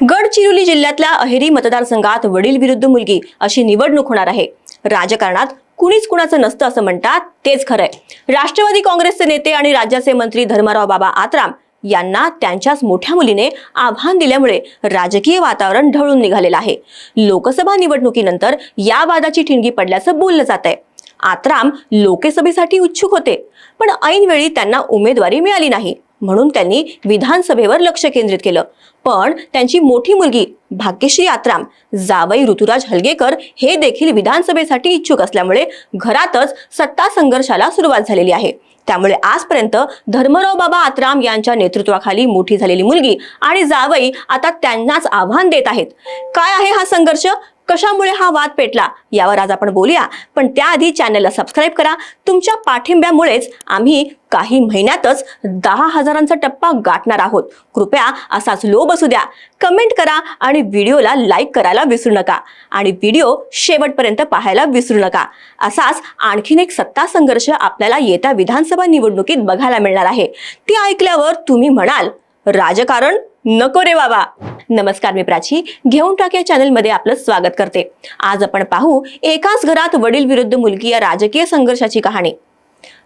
गडचिरोली जिल्ह्यातल्या अहेरी मतदारसंघात वडील विरुद्ध मुलगी अशी निवडणूक होणार आहे. राजकारणात कुणीच कुणाचं नसतं असं म्हणतात तेच खरंय. राष्ट्रवादी काँग्रेसचे नेते आणि राज्याचे मंत्री धर्माराव बाबा आत्राम यांना त्यांच्याच मोठ्या मुलीने आव्हान दिल्यामुळे राजकीय वातावरण ढळून निघालेलं आहे. लोकसभा निवडणुकीनंतर या वादाची ठिणगी पडल्याचं बोललं जात आहे आत्राम लोकसभेसाठी उत्सुक होते पण ऐनवेळी त्यांना उमेदवारी मिळाली नाही. म्हणून त्यांनी विधानसभेवर लक्ष केंद्रित केलं. पण त्यांची मोठी मुलगी भाग्यश्री आत्राम जावई ऋतुराज हलगेकर हे देखील विधानसभेसाठी इच्छुक असल्यामुळे घरातच सत्ता संघर्षाला सुरुवात झालेली आहे. त्यामुळे आजपर्यंत धर्मराव बाबा आत्राम यांच्या नेतृत्वाखाली मोठी झालेली मुलगी आणि जावई आता त्यांनाच आव्हान देत आहेत. काय आहे हा संघर्ष? कशामुळे हा वाद पेटला यावर आज आपण बोलूया. पण त्याआधी चॅनलला सबस्क्राईब करा. तुमच्या पाठिंब्यामुळेच आम्ही काही महिन्यातच दहा हजारांचा टप्पा गाठणार आहोत. कृपया असाच लोभ असू द्या. कमेंट करा आणि व्हिडिओला लाईक करायला विसरू नका. आणि व्हिडिओ शेवटपर्यंत पाहायला विसरू नका. असाच आणखीन एक सत्ता संघर्ष आपल्याला येत्या विधानसभा निवडणुकीत बघायला मिळणार आहे. ती ऐकल्यावर तुम्ही म्हणाल राजकारण नको रे बाबा. नमस्कार मी प्राची. घेऊन टाक या चॅनलमध्ये आपलं स्वागत करते. आज आपण पाहू एकाच घरात वडील विरुद्ध मुलगी या राजकीय संघर्षाची कहाणी.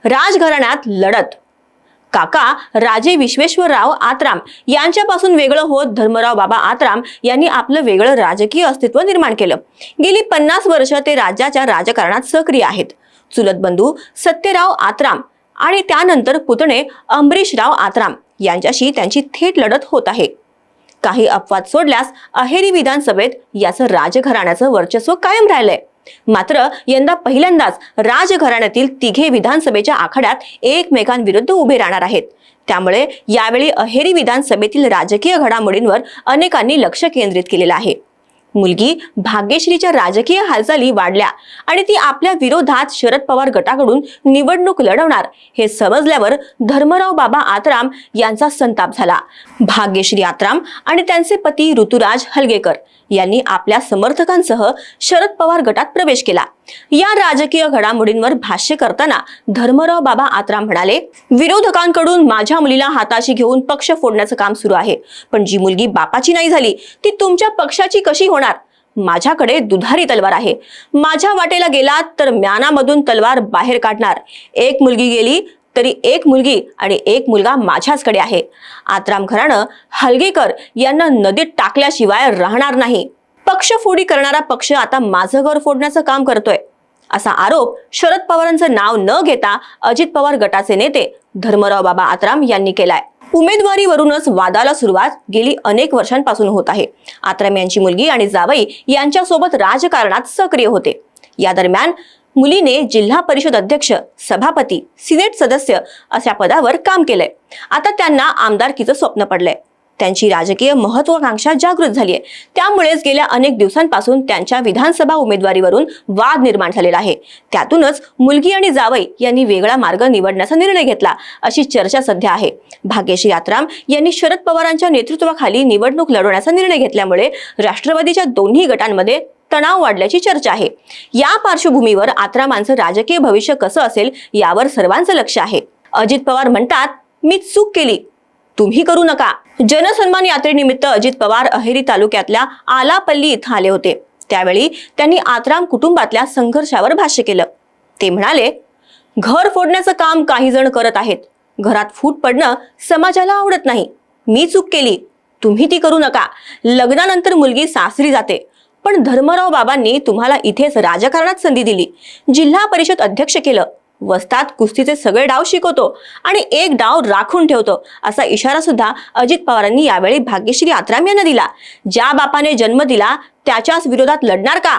राजघराण्यात लढत. काका राजे विश्वेश्वरराव आत्राम यांच्यापासून वेगळं होत धर्मराव बाबा आत्राम यांनी आपलं वेगळं राजकीय अस्तित्व निर्माण केलं. गेली पन्नास वर्ष ते राज्याच्या राजकारणात सक्रिय आहेत. चुलत बंधू सत्यराव आत्राम आणि त्यानंतर पुतणे अंबरीशराव आत्राम. यांच्याशी त्यांची थेट लढत होत आहे. काही अपवाद सोडल्यास अहेरी विधानसभेत याचं राजघराण्याचं वर्चस्व कायम राहिलंय. मात्र यंदा पहिल्यांदाच राजघराण्यातील तिघे विधानसभेच्या आखाड्यात एकमेकांविरुद्ध उभे राहणार आहेत. त्यामुळे यावेळी अहेरी विधानसभेतील राजकीय घडामोडींवर अनेकांनी लक्ष केंद्रित केलेलं आहे. मुलगी भाग्यश्रीच्या राजकीय हालचाली वाढल्या आणि ती आपल्या विरोधात शरद पवार गटाकडून निवडणूक लढवणार हे समजल्यावर धर्मराव बाबा आत्राम यांचा संताप झाला. भाग्यश्री आत्राम आणि त्यांचे पती ऋतुराज हलगेकर यांनी आपल्या समर्थकांसह शरद पवार गटात प्रवेश केला. या राजकीय घडामोडींवर भाष्य करताना धर्मराव बाबा आत्रा म्हणाले विरोधकांकडून माझ्या मुलीला हाताशी घेऊन पक्ष फोडण्याचं काम सुरू आहे. पण जी मुलगी बापाची नाही झाली ती तुमच्या पक्षाची कशी होणार? माझ्याकडे दुधारी तलवार आहे. माझ्या वाटेला गेलात तर म्यानामधून तलवार बाहेर काढणार. एक मुलगी गेली तरी एक मुलगी आणि एक मुलगा माझ्याचकडे आहे. आत्राम घराणं हलगेकर यांना नदीत टाकल्याशिवाय राहणार नाही. पक्षफोडी करणारा पक्ष आता माझं घर फोडण्याचं काम करतोय. असा आरोप शरद पवारांचं नाव न घेता अजित पवार गटाचे नेते धर्मराव बाबा आत्राम यांनी केलाय. उमेदवारीवरूनच वादाला सुरुवात गेली अनेक वर्षांपासून होत आहे. आत्राम यांची मुलगी आणि जावई यांच्यासोबत राजकारणात सक्रिय होते. या दरम्यान मुलीने जिल्हा परिषद अध्यक्ष सभापती सिनेट सदस्य अशा पदावर काम केलंय. आता त्यांना आमदारकीचं स्वप्न पडलंय. त्यांची राजकीय महत्वाकांक्षा जागृत झाली आहे. त्यामुळेच गेल्या अनेक दिवसांपासून त्यांच्या विधानसभा उमेदवारीवरून वाद निर्माण झालेला आहे. त्यातूनच मुलगी आणि जावई यांनी वेगळा मार्ग निवडण्याचा निर्णय घेतला अशी चर्चा सध्या आहे. भाग्यश्री यात्राम यांनी शरद पवारांच्या नेतृत्वाखाली निवडणूक लढवण्याचा निर्णय घेतल्यामुळे राष्ट्रवादीच्या दोन्ही गटांमध्ये तणाव वाढल्याची चर्चा आहे. या पार्श्वभूमीवर आत्रामांचं राजकीय भविष्य कसं असेल यावर सर्वांचं लक्ष आहे. अजित पवार म्हणतात मी चूक केली तुम्ही करू नका. जनसन्मान यात्रेनिमित्त अजित पवार अहेरी तालुक्यातल्या आलापल्ली इथं आले होते. त्यावेळी त्यांनी आत्राम कुटुंबातल्या संघर्षावर भाष्य केलं. ते म्हणाले घर फोडण्याचं काम काही जण करत आहेत. घरात फूट पडणं समाजाला आवडत नाही. मी चूक केली. तुम्ही ती करू नका. लग्नानंतर मुलगी सासरी जाते. पण धर्मराव बाबांनी तुम्हाला इथेच राजकारणात संधी दिली. जिल्हा परिषद अध्यक्ष केलं. वस्तात कुस्तीचे सगळे डाव शिकवतो आणि एक डाव राखून ठेवतो. असा इशारा सुद्धा अजित पवारांनी यावेळी भाग्यश्री आत्राम यांना दिला. ज्या बापाने जन्म दिला त्याच्याच विरोधात लढणार का?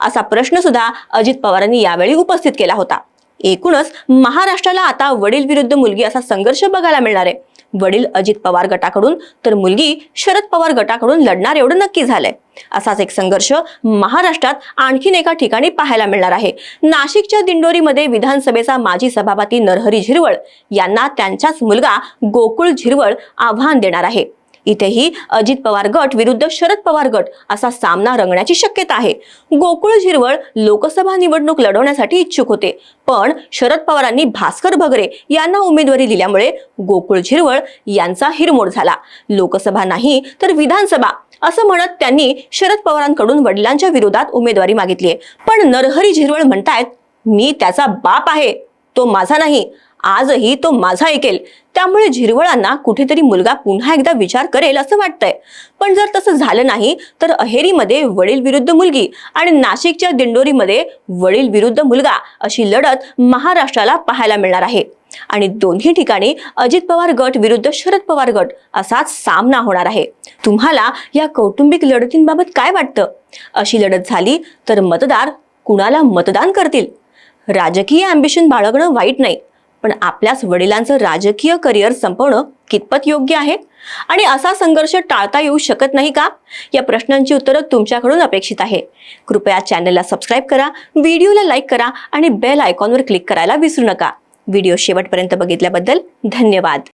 असा प्रश्न सुद्धा अजित पवारांनी यावेळी उपस्थित केला होता. एकूणच महाराष्ट्राला आता वडील विरुद्ध मुलगी असा संघर्ष बघायला मिळणार आहे. वडील अजित पवार गटाकडून तर मुलगी शरद पवार गटाकडून लढणार एवढं नक्की झालंय. असाच एक संघर्ष महाराष्ट्रात आणखीन एका ठिकाणी पाहायला मिळणार आहे. नाशिकच्या दिंडोरीमध्ये विधानसभेचा माजी सभापती नरहरी झिरवळ यांना त्यांचाच मुलगा गोकुळ झिरवळ आव्हान देणार आहे. इथेही अजित पवार गट विरुद्ध शरद पवार गट असा सामना रंगण्याची शक्यता आहे. गोकुळ झिरवळ लोकसभा निवडणूक लढवण्यासाठी इच्छुक होते. पण शरद पवारांनी भास्कर भगरे यांना उमेदवारी दिल्यामुळे गोकुळ झिरवळ यांचा हिरमोड झाला. लोकसभा नाही तर विधानसभा असं म्हणत त्यांनी शरद पवारांकडून वडिलांच्या विरोधात उमेदवारी मागितली पण नरहरी झिरवळ म्हणतायत मी त्याचा बाप आहे तो माझा नाही. आजही तो माझा ऐकेल. त्यामुळे झिरवळांना कुठेतरी मुलगा पुन्हा एकदा विचार करेल असं वाटतंय. पण जर तसं झालं नाही तर अहेरीमध्ये वडील विरुद्ध मुलगी आणि नाशिकच्या दिंडोरीमध्ये वडील विरुद्ध मुलगा अशी लढत महाराष्ट्राला पाहायला मिळणार आहे. आणि दोन्ही ठिकाणी अजित पवार गट विरुद्ध शरद पवार गट असाच सामना होणार आहे. तुम्हाला या कौटुंबिक लढतींबाबत काय वाटतं? अशी लढत झाली तर मतदार कुणाला मतदान करतील? राजकीय अँबिशन बाळगणं वाईट नाही. पण आपल्याच वडिलांचं राजकीय करिअर संपवणं कितपत योग्य आहे? आणि असा संघर्ष टाळता येऊ शकत नाही का? या प्रश्नांची उत्तरं तुमच्याकडून अपेक्षित आहे. कृपया चॅनलला सबस्क्राईब करा व्हिडिओला लाईक करा आणि बेल आयकॉनवर क्लिक करायला विसरू नका. व्हिडिओ शेवटपर्यंत बघितल्याबद्दल धन्यवाद.